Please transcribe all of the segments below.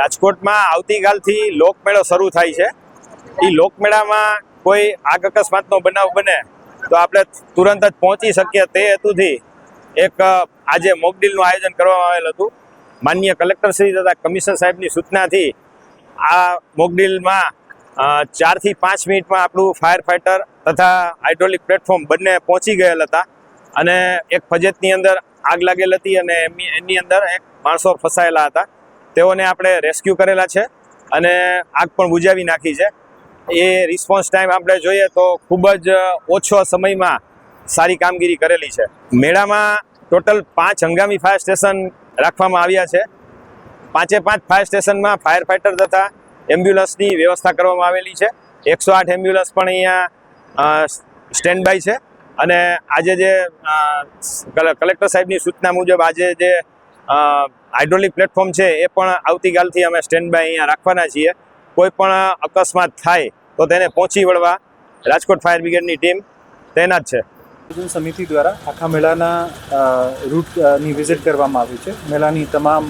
રાજકોટમાં આવતીકાલથી લોકમેળો શરૂ થાય છે. એ લોકમેળામાં કોઈ આગ અકસ્માતનો બનાવ બને તો આપણે તુરંત જ પહોંચી શકીએ તે હેતુથી એક આજે મોકડીલનું આયોજન કરવામાં આવેલ હતું. માન્ય કલેક્ટર શ્રી તથા કમિશનર સાહેબની સૂચનાથી આ મોકડીલમાં ચારથી પાંચ મિનિટમાં આપણું ફાયર ફાઇટર તથા હાઇડ્રોલિક પ્લેટફોર્મ બંને પહોંચી ગયેલ હતા. અને એક ફજેતની અંદર આગ લાગેલ હતી અને એમની, એની અંદર એક માણસો ફસાયેલા હતા. તેઓને આપણે રેસ્ક્યુ કરેલા છે અને આગ પણ બુજાવી નાખી છે. એ રિસ્પોન્સ ટાઈમ આપણે જોઈએ તો ખૂબ જ ઓછો સમયમાં સારી કામગીરી કરેલી છે. મેળામાં ટોટલ પાંચ હંગામી ફાયર સ્ટેશન રાખવામાં આવ્યા છે. પાંચે પાંચ ફાયર સ્ટેશનમાં ફાયર ફાઇટર તથા એમ્બ્યુલન્સની વ્યવસ્થા કરવામાં આવેલી છે. એકસો આઠ એમ્બ્યુલન્સ પણ અહીંયા સ્ટેન્ડ બાય છે. અને આજે જે કલે- કલેક્ટર સાહેબની સૂચના મુજબ આજે જે હાઇડ્રોલિક પ્લેટફોર્મ છે એ પણ આવતીકાલથી અમે સ્ટેન્ડ બાય અહીંયા રાખવાના છીએ. કોઈ પણ અકસ્માત થાય તો તેને પહોંચી વળવા રાજકોટ ફાયર બ્રિગેડની ટીમ તૈનાત છે. સમિતિ દ્વારા આખા મેળાના રૂટની વિઝિટ કરવામાં આવી છે. મેળાની તમામ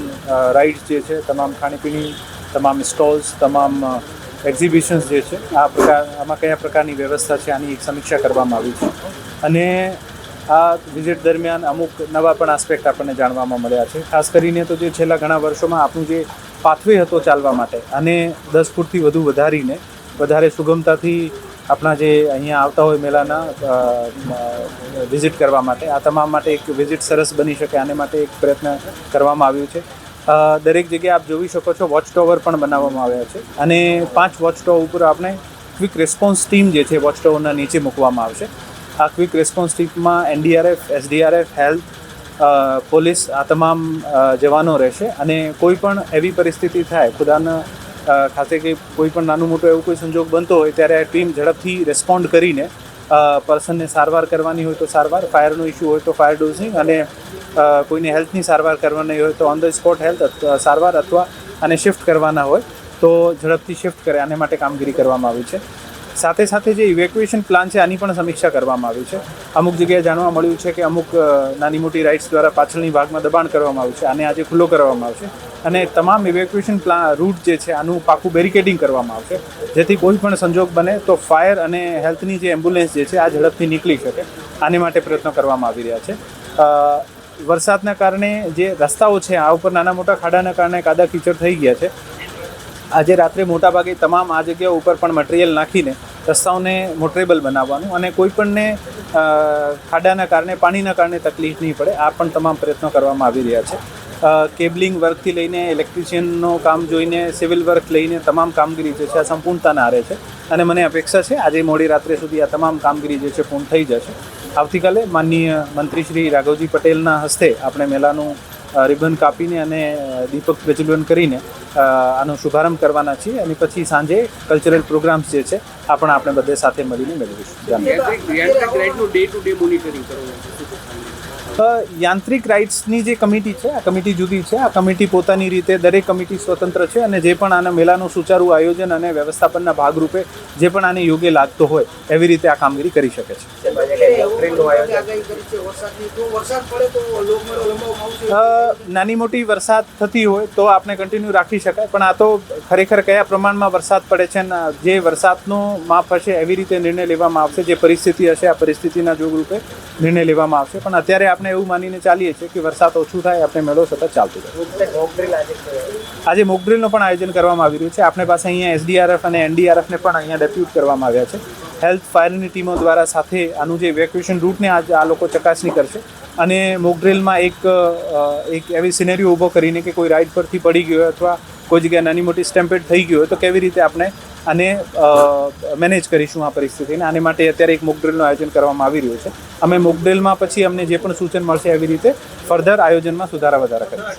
રાઇડ્સ જે છે, તમામ ખાણીપીણી, તમામ સ્ટોલ્સ તમામ એક્ઝિબિશન્સ જે છે, આ પ્રકાર, આમાં કયા પ્રકારની વ્યવસ્થા છે આની એક સમીક્ષા કરવામાં આવી છે. અને આ વિઝિટ દરમિયાન અમુક નવા પણ આસ્પેક્ટ આપણને જાણવામાં મળ્યા છે. ખાસ કરીને તો જે છેલ્લા ઘણા વર્ષોમાં આપણું જે પાથવે હતો ચાલવા માટે, અને દસ ફૂટથી વધુ વધારીને વધારે સુગમતાથી આપણા જે અહીંયા આવતા હોય મેળાના વિઝિટ કરવા માટે, આ તમામ માટે એક વિઝિટ સરસ બની શકે, આને માટે એક પ્રયત્ન કરવામાં આવ્યું છે. દરેક જગ્યાએ આપ જોઈ શકો છો વોચ ટાવર પણ બનાવવામાં આવ્યા છે, અને પાંચ વોચ ટાવર ઉપર આપણે ક્વિક રિસ્પોન્સ ટીમ જે છે વોચ ટાવરના નીચે મૂકવામાં આવશે. આ ક્વિક રિસ્પોન્સ ટીમમાં એનડીઆરએફ એસડીઆરએફ હેલ્થ પોલીસ આ તમામ જવાનો રહેશે. અને કોઈ પણ એવી પરિસ્થિતિ થાય, ખુદાના ખાતે કે કોઈ પણ નાનું મોટું એવું કોઈ સંજોગ બનતો હોય, ત્યારે આ ટીમ ઝડપથી રિસ્પોન્ડ કરીને પર્સનને સારવાર કરવાની હોય તો સારવાર ફાયરનો ઇસ્યુ હોય તો ફાયર ડોઝિંગ અને કોઈને હેલ્થની સારવાર કરવાની હોય તો ઓન ધ સ્પોટ હેલ્થ સારવાર અથવા આને શિફ્ટ કરવાના હોય, તો ઝડપથી શિફ્ટ કરે, આને માટે કામગીરી કરવામાં આવી છે. સાથે સાથે જે ઇવેક્યુએશન પ્લાન છે, આની પણ સમીક્ષા કરવામાં આવી છે. અમુક જગ્યાએ જાણવા મળ્યું છે કે અમુક નાની મોટી રાઇડ્સ દ્વારા પાછળની ભાગમાં દબાણ કરવામાં આવ્યું છે. આને આજે ખુલ્લો કરવામાં આવશે અને તમામ ઇવેક્યુએશન પ્લાન રૂટ જે છે, આનું પાકું બેરિકેડિંગ કરવામાં આવશે. જેથી કોઈ પણ સંજોગ બને તો ફાયર અને હેલ્થની જે એમ્બ્યુલન્સ જે છે, આ ઝડપથી નીકળી શકે. આને માટે પ્રયત્નો કરવામાં આવી રહ્યા છે. વરસાદના કારણે જે રસ્તાઓ છે, આ ઉપર નાના મોટા ખાડાના કારણે કાદા કીચડ થઈ ગયા છે. આજે રાત્રે મોટાભાગે તમામ આ જગ્યાઓ ઉપર પણ મટીરિયલ નાખીને રસ્તાઓને મોટરેબલ બનાવવાનું અને કોઈપણને ખાડાના કારણે, પાણીના કારણે તકલીફ નહીં પડે. આ પણ તમામ પ્રયત્નો કરવામાં આવી રહ્યા છે. કેબલિંગ વર્કથી લઈને ઇલેક્ટ્રિશિયનનો કામ જોઈને, સિવિલ વર્ક લઈને તમામ કામગીરી જે છે, આ સંપૂર્ણતાના આરે છે. અને મને અપેક્ષા છે, આજે મોડી રાત્રે સુધી આ તમામ કામગીરી જે છે, પૂર્ણ થઈ જશે. આવતીકાલે માનનીય મંત્રી શ્રી રાઘવજી પટેલના હસ્તે આપણે મેળાનું રિબન કાપીને અને દીપક પ્રજ્વલન કરીને આનો શુભારંભ કરવાના છીએ અને પછી સાંજે કલ્ચરલ પ્રોગ્રામ્સ જે છે, આ પણ આપણે બધે સાથે મળીને મેળવીશું. યાંત્રિક રાઇટ્સની જે કમિટી છે આ કમિટી જુદી છે આ કમિટી પોતાની રીતે દરેક કમિટી સ્વતંત્ર છે અને જે પણ આના મેળાનું સુચારુ આયોજન અને વ્યવસ્થાપનના ભાગરૂપે જે પણ આને યોગ્ય લાગતો હોય એવી રીતે આ કામગીરી કરી શકે છે. નાની મોટી વરસાદ થતી હોય તો આપણે કન્ટિન્યુ રાખી શકાય પણ આ તો ખરેખર કયા પ્રમાણમાં વરસાદ પડે છે ને જે વરસાદનો માપ હશે એવી રીતે નિર્ણય લેવામાં આવશે જે પરિસ્થિતિ હશે આ પરિસ્થિતિના જોગરૂપે નિર્ણય લેવામાં આવશે. પણ અત્યારે આપણે એવું માનીને ચાલીએ છીએ કે વરસાદ ઓછું થાય આપણે મેળો સતત ચાલતો જાય આજે મોકડ્રીલનું પણ આયોજન કરવામાં આવી રહ્યું છે. આપણે પાસે અહીંયા એસડીઆરએફ અને એનડીઆરએફને પણ અહીંયા ડેપ્યુટ કરવામાં આવ્યા છે. હેલ્થ ફાયરની ટીમો દ્વારા સાથે આનું જે ઇવેક્યુએશન રૂટને આજે આ લોકો ચકાસણી કરશે. અને મોકડ્રીલમાં એક એક એવી સિનેરીઓ ઊભો કરીને કે કોઈ રાઇડ પરથી પડી ગયો હોય અથવા કોઈ જગ્યાએ નાની મોટી સ્ટેમ્પેડ થઈ ગયો હોય તો કેવી રીતે આપણે આને મેનેજ કરીશું આ પરિસ્થિતિને. આને માટે અત્યારે એક મોકડ્રીલનું આયોજન કરવામાં આવી રહ્યું છે. અમે મોકડ્રીલમાં પછી અમને જે પણ સૂચન મળશે એવી રીતે ફર્ધર આયોજનમાં સુધારા વધારા કરીશું.